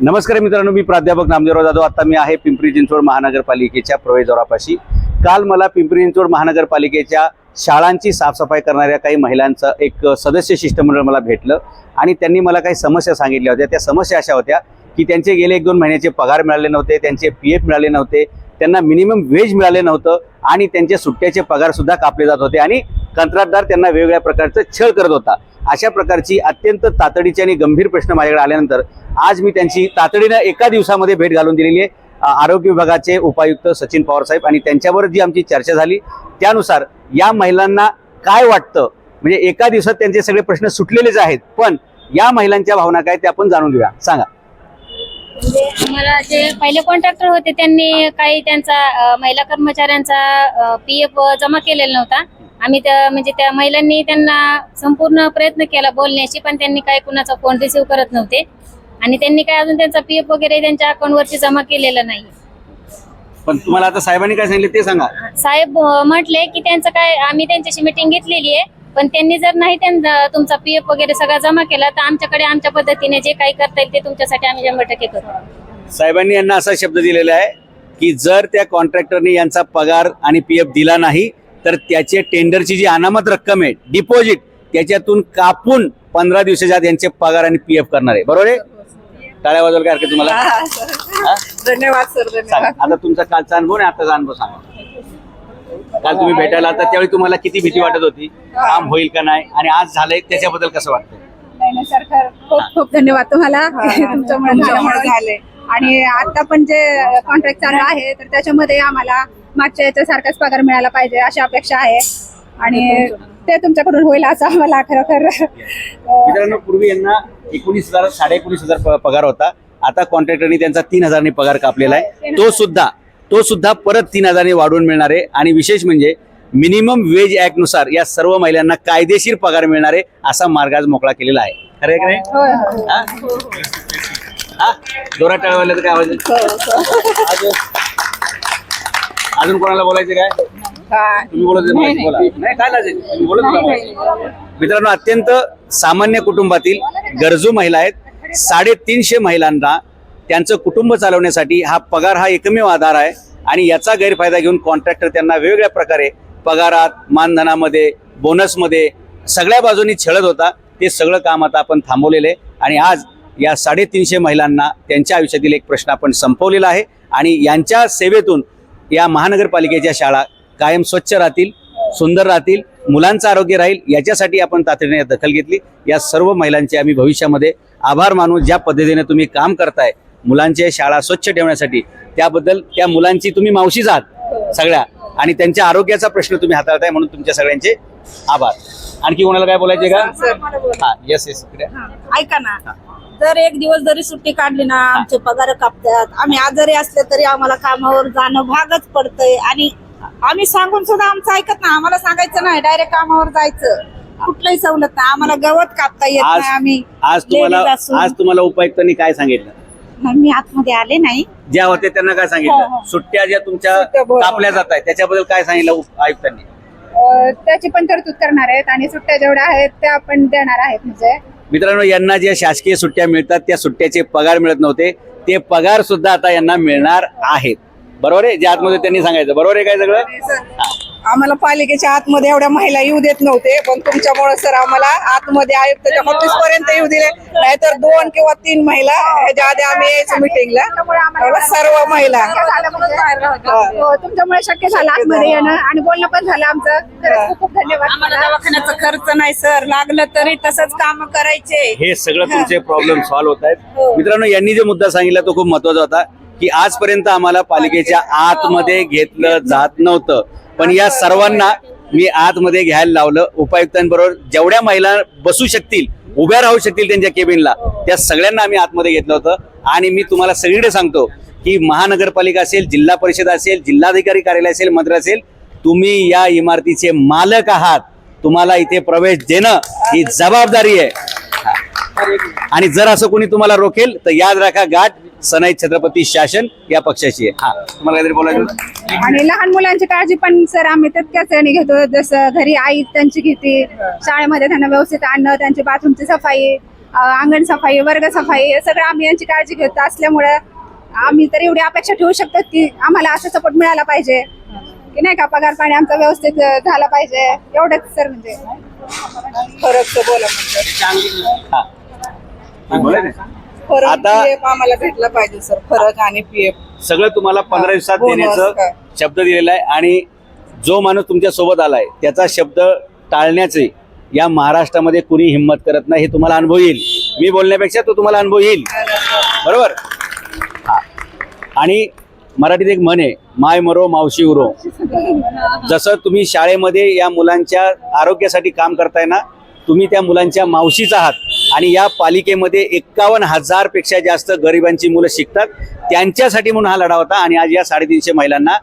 नमस्कार मित्रांनो मी प्राध्यापक नामदेवराव जाधव. आता मी आहे पिंपरी चिंचवड महानगरपालिकेच्या प्रवेशद्वारापाशी. काल मला पिंपरी चिंचवड महानगरपालिकेच्या शाळांची साफसफाई करणाऱ्या काही महिलांचं एक सदस्य शिष्टमंडळ मला भेटलं आणि त्यांनी मला काही समस्या सांगितल्या होत्या. त्या समस्या अशा होत्या की त्यांचे गेले एक दोन महिन्याचे पगार मिळाले नव्हते त्यांचे पी एफ मिळाले नव्हते त्यांना मिनिमम वेज मिळाले नव्हतं आणि त्यांचे सुट्ट्याचे पगारसुद्धा कापले जात होते आणि कंत्राटदार त्यांना वेगवेगळ्या प्रकारचं छळ करत होता. अशा प्रकारची अत्यंत तातडीचे आणि गंभीर प्रश्न माझ्याकडे आल्यानंतर आज मी त्यांची तातडीनं एका दिवसामध्ये भेट घालून दिलेली आहे. आरोग्य विभागाचे उपायुक्त सचिन पवार साहेब आणि त्यांच्यावर जी आमची चर्चा झाली त्यानुसार या महिलांना काय वाटतं? म्हणजे एका दिवसात त्यांचे सगळे प्रश्न सुटलेलेच आहेत पण या महिलांच्या भावना काय ते आपण जाणून घेऊया. सांगा. म्हणजे आम्हाला जे पहिले कॉन्ट्रॅक्टर होते त्यांनी काही त्यांचा महिला कर्मचाऱ्यांचा पी एफ जमा केलेला नव्हता. आम्ही त्या म्हणजे त्या महिलांनी त्यांना संपूर्ण प्रयत्न केला बोलण्याची पण त्यांनी काही कुणाचा फोन रिसिव्ह करत नव्हते. आणि त्यांनी काय अजून त्यांचा पी एफ वगैरे त्यांच्या अकाउंटवरती जमा केलेला नाही. पण तुम्हाला आता साहेबांनी काय सांगितलं ते सांगा. साहेब म्हटले की त्यांचं काय आम्ही त्यांच्याशी मिटिंग घेतलेली आहे पण त्यांनी जर नाही त्यांचा तुमचा पी एफ वगैरे सगळा जमा केला तर आमच्याकडे आमच्या पद्धतीने जे काही करता येईल ते तुमच्यासाठी आम्ही शंभर टक्के करू. साहेबांनी यांना असा शब्द दिलेला आहे की जर त्या कॉन्ट्रॅक्टरने यांचा पगार आणि पी एफ दिला नाही तर त्याचे टेंडरची जी अनामत रक्कम आहे डिपॉझिट त्याच्यातून कापून पंधरा दिवसाच्या आत यांचे पगार आणि पी एफ करणार आहे. बरोबर आहे? टाळ्या वाजवायला काय हरकत तुम्हाला? हा? धन्यवाद सर सांगा. धन्यवाद आता तुमचा कालचा अनुभव आणि आताचा अनुभव सांगा. काल तुम्ही भेटायला आता त्यावेळी तुम्हाला किती भीती वाटत होती? काम होईल का नाही? आणि आज झालंय त्याच्याबद्दल कसं वाटतं नाही नाही, सर खर खूप खूप धन्यवाद तुम्हाला. तुमच्यामुळे आणि आता पण जे कॉन्ट्रॅक्ट चालू आहे तर त्याच्यामध्ये आम्हाला मागच्या याच्यासारखाच पगार मिळाला पाहिजे अशी अपेक्षा आहे. आणि ते तुमच्याकडून होईल असं आम्हाला खरोखर मित्रांनो पूर्वी यांना एकोणीस हजार साडे एकोणीस हजार पगार होता. आता कॉन्ट्रॅक्टरनी त्यांचा तीन हजारनी पगार कापलेला आहे. तो सुद्धा तो सुद्धा परत तीन हजारने वाढवून मिळणार आहे. आणि विशेष म्हणजे मिनिमम वेज ऍक्टनुसार या सर्व महिलांना कायदेशीर पगार मिळणार आहे असा मार्ग आज मोकळा केलेला आहे. खरं आहे की नाही? होय, होय. हा? हा? जोरात टाळवायला तर काय आवाज? अजून कोणाला बोलायचं काय. तुम्ही बोलत बोला. नाही. काय लाजेल तुम्ही बोलत होता. मगाशी. मित्रांनो अत्यंत सामान्य कुटुंबातील गरजू महिला आहेत. साडेतीनशे महिलांना त्यांचं कुटुंब चालवण्यासाठी हा पगार हा एकमेव आधार आहे. आणि याचा गैरफायदा घेऊन कॉन्ट्रॅक्टर त्यांना वेगवेगळ्या प्रकारे पगारात मानधनामध्ये बोनसमध्ये सगळ्या बाजूनी छळत होता. ते सगळं काम आता आपण थांबवलेलं आहे. आणि आज या साडेतीनशे महिलांना त्यांच्या आयुष्यातील एक प्रश्न आपण संपवलेला आहे. आणि यांच्या सेवेतून या महानगरपालिकेच्या शाळा कायम स्वच्छ राहतील सुंदर राहतील मुलांचं आरोग्य राहील याच्यासाठी आपण तातडीने दखल घेतली. या सर्व महिलांचे आम्ही भविष्यामध्ये आभार मानू. ज्या पद्धतीने तुम्ही काम करताय मुलांच्या शाळा स्वच्छ ठेवण्यासाठी त्याबद्दल त्या मुलांची तुम्ही मावशीच आहात सगळ्या आणि त्यांच्या आरोग्याचा प्रश्न तुम्ही हाताळताय म्हणून तुमच्या सगळ्यांचे आभार. आणखी कोणाला काय बोलायचे का? हा येस येस ऐका ना. जर एक दिवस जरी सुट्टी काढली ना आमचे पगार कापतात. आम्ही आजारी असले तरी आम्हाला कामावर जाणं भागच पडतंय. आणि आम्ही सांगून सुद्धा आमचं ऐकत ना आम्हाला सांगायचं नाही डायरेक्ट कामावर जायचं. कुठलंही सवलत नाही. आम्हाला गवत कापता येत आज नाही आम्ही. आज तुम्हाला ladies असून. आज तुम्हाला उपायुक्तांनी काय सांगितलं? मी आतमध्ये आले नाही. ज्या होते त्यांना काय हो, सांगितलं हो. सुट्ट्या ज्या तुमच्या सुट्ट्या बरोबर. कापल्या जात आहेत त्याच्याबद्दल काय सांगितलं उप- आयुक्तांनी? अं, त्याची पण तरतूद करणार आहेत आणि सुट्ट्या जेवढ्या आहेत त्या आपण देणार आहेत म्हणजे. मित्रांनो यांना ज्या शासकीय सुट्ट्या मिळतात त्या सुट्ट्याचे पगार मिळत नव्हते. ते पगार सुद्धा आता यांना मिळणार आहेत. बरोबर आहे? जे आतमध्ये त्यांनी सांगायचं. बरोबर आहे काय सगळं? आम्हाला पालिकेच्या आतमध्ये एवढ्या महिला येऊ देत नव्हते पण तुमच्यामुळे सर आम्हाला आतमध्ये आयुक्ताच्या ऑफिस पर्यंत येऊ दिले. नाहीतर दोन किंवा तीन महिला ह्याच्या आधी आम्ही यायचो मिटिंगला सर्व महिला. हो, तुमच्यामुळे शक्य झालं आतमध्ये येणं आणि बोलणं पण झालं आमचं. खरंच खूप खूप धन्यवाद आम्हाला दवाखान्याचा खर्च नाही सर. लागलं तरी तसंच काम करायचे. हे सगळं तुमचे प्रॉब्लेम सॉल्व्ह होत आहेत. मित्रांनो यांनी जो मुद्दा सांगितला तो खूप महत्त्वाचा होता. की आजपर्यंत आम्हाला पालिकेच्या आतमध्ये घेतलं जात नव्हतं. पण या सर्वांना मी आतमध्ये घ्यायला लावलं. उपायुक्तांबरोबर जेवढ्या महिला बसू शकतील उभ्या राहू शकतील त्यांच्या केबिनला त्या सगळ्यांना आम्ही आतमध्ये घेतलं होतं. आणि मी तुम्हाला सगळीकडे सांगतो की महानगरपालिका असेल जिल्हा परिषद असेल जिल्हाधिकारी कार्यालय असेल मंत्र असेल तुम्ही या इमारतीचे मालक आहात. तुम्हाला इथे प्रवेश देणं ही जबाबदारी आहे. आणि जर असं कोणी तुम्हाला रोखेल तर याद राखा गाठ सनाई छत्रपती शासन या पक्षाची आहे. हा. तुम्हाला काहीतरी बोलायचं? आणि लहान मुलांची काळजी पण सर आम्ही तितक्याच याने घेतो. जसं घरी आई त्यांची घेते शाळेमध्ये त्यांना व्यवस्थित आणणं त्यांची बाथरूमची सफाई अं, अंगण सफाई वर्ग सफाई हे सगळं आम्ही यांची काळजी घेत. असल्यामुळे आम्ही तर एवढी अपेक्षा ठेवू शकतो की आम्हाला असं सपोर्ट मिळाला पाहिजे. की नाही का? पगार पाणी आमचा व्यवस्थित अं, झाला पाहिजे. एवढंच सर म्हणजे. फरकचं बोला म्हणजे हा. तुम्ही बोला ना. फरक आता- आम्हाला भेटला पाहिजे सर फरक आणि पीएफ सगळं तुम्हाला पंधरा दिवसात देण्याचं काय? शब्द दिलेला आहे आणि जो माणूस तुमच्यासोबत आलाय त्याचा शब्द टाळण्याचे या महाराष्ट्रामध्ये कुणी हिंमत करत नाही हे तुम्हाला अनुभव येईल. मी बोलण्यापेक्षा तो तुम्हाला अनुभव येईल. बरोबर? हा. आणि मराठीत एक म्हण आहे माय मरो मावशी उरो. जसं तुम्ही शाळेमध्ये या मुलांच्या आरोग्यासाठी काम करताय ना तुम्ही त्या मुलांच्या मावशीच आहात आणि या पालिकेमध्ये एक्कावन्न हजारपेक्षा जास्त गरिबांची मुलं शिकतात. त्यांच्यासाठी म्हणून हा लढा होता आणि आज या साडेतीनशे महिलांना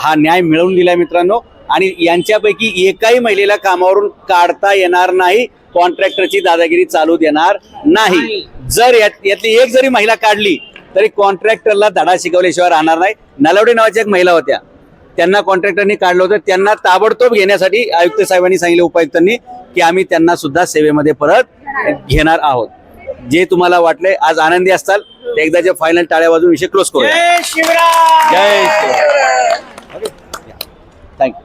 हा न्याय मिळवून दिलाय मित्रांनो. आणि यांच्यापैकी एकाही महिलेला कामावरून काढता येणार नाही कॉन्ट्रॅक्टरची दादागिरी चालू देणार नाही. जर यात यातली एक जरी महिला काढली तरी कॉन्ट्रॅक्टरला धडा शिकवल्याशिवाय राहणार नाही. नलवडे नावाच्या एक महिला होत्या. त्यांना कॉन्ट्रॅक्टरनी काढलं होतं. त्यांना ताबडतोब घेण्यासाठी आयुक्त साहेबांनी सांगितलं उपायुक्तांनी की आम्ही त्यांना सुद्धा सेवेमध्ये परत घेणार आहोत. जे तुम्हाला वाटले आज आनंदी असताल. एकदाच्या फायनल टाळ्या वाजून विषय क्लोज करूया. जय थँक्यू